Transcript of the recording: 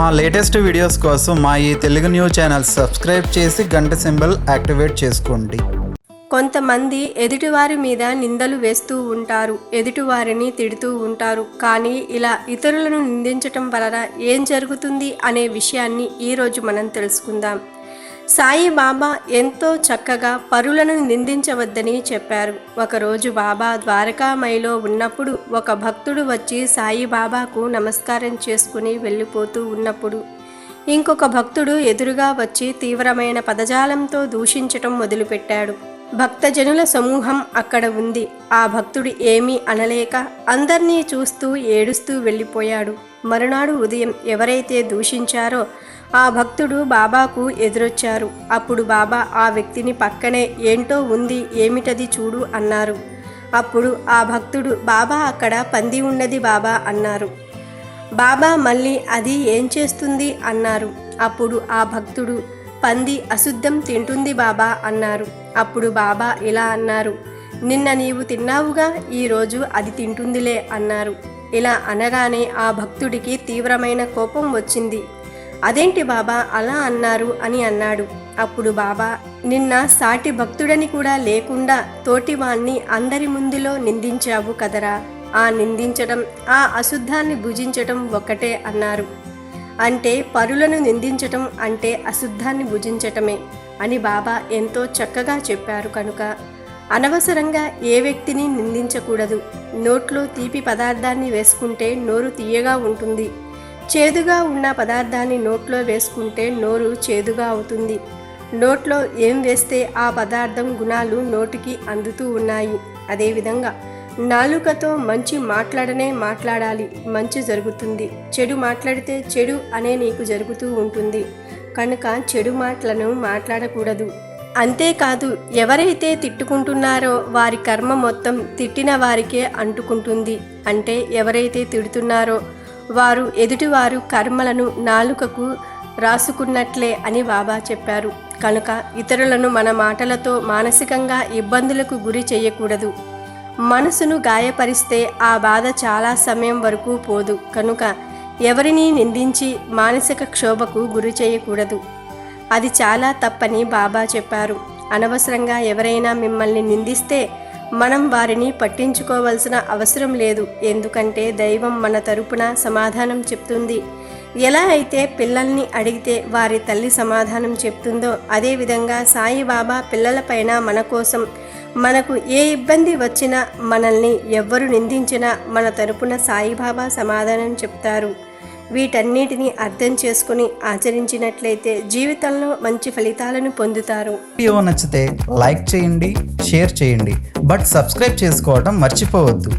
మా latest videos కోసం మా ఈ తెలుగు న్యూస్ ఛానల్ సబ్స్క్రైబ్ చేసి గంట సింబల్ యాక్టివేట్ చేసుకోండి. కొంతమంది ఎదుటివారి మీద నిందలు వేస్తూ ఉంటారు ఎదుటివారిని తిడుతూ ఉంటారు. కానీ ఇలా ఇతరులను నిందించటం వలన ఏం జరుగుతుంది అనే విషయాన్ని ఈరోజు మనం తెలుసుకుందాం. సాయి బాబా ఎంతో చక్కగా పరులను నిందించవద్దని చెప్పారు. ఒకరోజు బాబా ద్వారకామయిలో ఉన్నప్పుడు ఒక భక్తుడు వచ్చి సాయి బాబాకు నమస్కారం చేసుకుని వెళ్ళిపోతూ ఉన్నప్పుడు ఇంకొక భక్తుడు ఎదురుగా వచ్చి తీవ్రమైన పదజాలంతో దూషించటం మొదలుపెట్టాడు. భక్తజనుల సమూహం అక్కడ ఉంది. ఆ భక్తుడు ఏమీ అనలేక అందర్నీ చూస్తూ ఏడుస్తూ వెళ్ళిపోయాడు. మరునాడు ఉదయం ఎవరైతే దూషించారో ఆ భక్తుడు బాబాకు ఎదురొచ్చారు. అప్పుడు బాబా ఆ వ్యక్తిని పక్కనే ఏంటో ఉంది ఏమిటది చూడు అన్నారు. అప్పుడు ఆ భక్తుడు బాబా అక్కడ పంది ఉన్నది బాబా అన్నారు. బాబా మళ్ళీ అది ఏం చేస్తుంది? అన్నారు. అప్పుడు ఆ భక్తుడు పంది అశుద్ధం తింటుంది బాబా అన్నారు. అప్పుడు బాబా ఇలా అన్నారు. నిన్న నీవు తిన్నావుగా ఈరోజు అది తింటుందిలే అన్నారు. ఇలా అనగానే ఆ భక్తుడికి తీవ్రమైన కోపం వచ్చింది. అదేంటి బాబా అలా అన్నారు అని అన్నాడు. అప్పుడు బాబా నిన్న సాటి భక్తుడని కూడా లేకుండా తోటివాణ్ణి అందరి ముందులో నిందించావు కదరా. ఆ నిందించడం ఆ అశుద్ధాన్ని భుజించటం ఒక్కటే అన్నారు. అంటే పరులను నిందించటం అంటే అశుద్ధాన్ని భుజించటమే అని బాబా ఎంతో చక్కగా చెప్పారు కనుక. అనవసరంగా ఏ వ్యక్తిని నిందించకూడదు. నోట్లో తీపి పదార్థాన్ని వేసుకుంటే నోరు తీయగా ఉంటుంది. చేదుగా ఉన్న పదార్థాన్ని నోట్లో వేసుకుంటే నోరు చేదుగా అవుతుంది. నోట్లో ఏం వేస్తే ఆ పదార్థం గుణాలు నోటికి అందుతూ ఉన్నాయి. అదేవిధంగా నాలుకతో మంచి మాట్లాడనే మాట్లాడాలి మంచి జరుగుతుంది. చెడు మాట్లాడితే చెడు అనే నీకు జరుగుతూ ఉంటుంది. కనుక చెడు మాటలను మాట్లాడకూడదు. అంతేకాదు ఎవరైతే తిట్టుకుంటున్నారో వారి కర్మ మొత్తం తిట్టిన వారికే అంటుకుంటుంది. అంటే ఎవరైతే తిడుతున్నారో వారు ఎదుటివారు కర్మలను నాలుకకు రాసుకున్నట్లే అని బాబా చెప్పారు. కనుక ఇతరులను మన మాటలతో మానసికంగా ఇబ్బందులకు గురి చేయకూడదు. మనసును గాయపరిస్తే ఆ బాధ చాలా సమయం వరకు పోదు. కనుక ఎవరిని నిందించి మానసిక క్షోభకు గురి చేయకూడదు. అది చాలా తప్పని బాబా చెప్పారు. అనవసరంగా ఎవరైనా మిమ్మల్ని నిందిస్తే మనం వారిని పట్టించుకోవాల్సిన అవసరం లేదు ఎందుకంటే దైవం మన తరపున సమాధానం చెప్తుంది. ఎలా అయితే పిల్లల్ని అడిగితే వారి తల్లి సమాధానం చెప్తుందో అదేవిధంగా సాయిబాబా పిల్లలపైన మన కోసం మనకు ఏ ఇబ్బంది వచ్చినా మనల్ని ఎవ్వరు నిందించినా మన తరపున సాయిబాబా సమాధానం చెప్తారు. వీటన్నిటిని అర్థం చేసుకుని ఆచరించినట్లయితే జీవితంలో మంచి ఫలితాలను పొందుతారు. వీడియో నచ్చితే లైక్ చేయండి షేర్ చేయండి బట్ సబ్స్క్రైబ్ చేసుకోవడం మర్చిపోవద్దు.